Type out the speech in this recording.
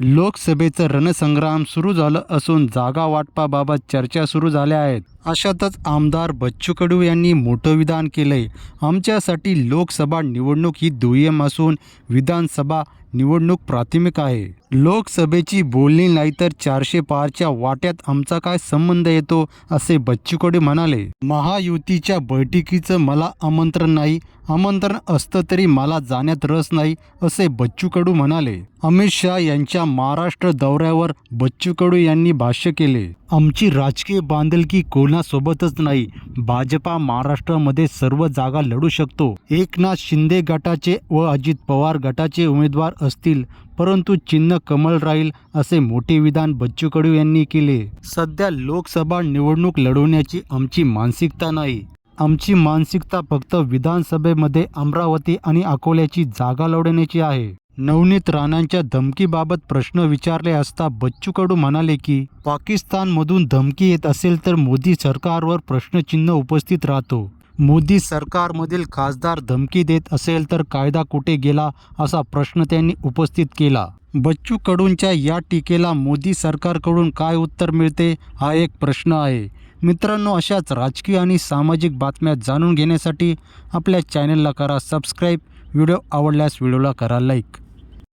लोकसभेचं रणसंग्राम सुरू झालं असून जागा वाटपाबाबत चर्चा सुरू झाल्या आहेत. अशातच आमदार बच्चू कडू यांनी मोठं विधान केलंय. आमच्यासाठी लोकसभा निवडणूक ही दुय्यम असून विधानसभा निवडणूक प्राथमिक आहे. लोकसभेची बोलणी नाही तर चारशे पारच्या वाट्यात आमचा काय संबंध येतो असे बच्चू कडू म्हणाले. महायुतीच्या बैठकीचं मला आमंत्रण नाही आमंत्रण असतं तरी मला जाण्यात रस नाही असे बच्चू कडू म्हणाले. अमित शहा यांच्या महाराष्ट्र दौऱ्यावर बच्चू कडू यांनी भाष्य केले. आमची राजकीय बांधिलकी कोणासोबतच नाही. भाजपा महाराष्ट्रामध्ये सर्व जागा लढू शकतो. एकनाथ शिंदे गटाचे व अजित पवार गटाचे उमेदवार असतील परंतु चिन्ह कमळ राहील असे मोठे विधान बच्चू कडू यांनी केले. सध्या लोकसभा निवडणूक लढवण्याची आमची मानसिकता नाही. आमची मानसिकता फक्त विधानसभेमध्ये अमरावती आणि अकोल्याची जागा लढवण्याची आहे. नवनीत राणांच्या धमकीबाबत प्रश्न विचारले असता बच्चू कडू म्हणाले की पाकिस्तानमधून धमकी येत असेल तर मोदी सरकारवर प्रश्नचिन्ह उपस्थित राहतो. मोदी सरकारमधील खासदार धमकी देत असेल तर कायदा कुठे गेला असा प्रश्न त्यांनी उपस्थित केला. बच्चू कडूंच्या या टीकेला मोदी सरकारकडून काय उत्तर मिळते हा एक प्रश्न आहे. मित्रांनो अशाच राजकीय आणि सामाजिक बातम्या जाणून घेण्यासाठी आपल्या चॅनलला करा सबस्क्राईब. व्हिडिओ आवडल्यास व्हिडिओला करा लाईक.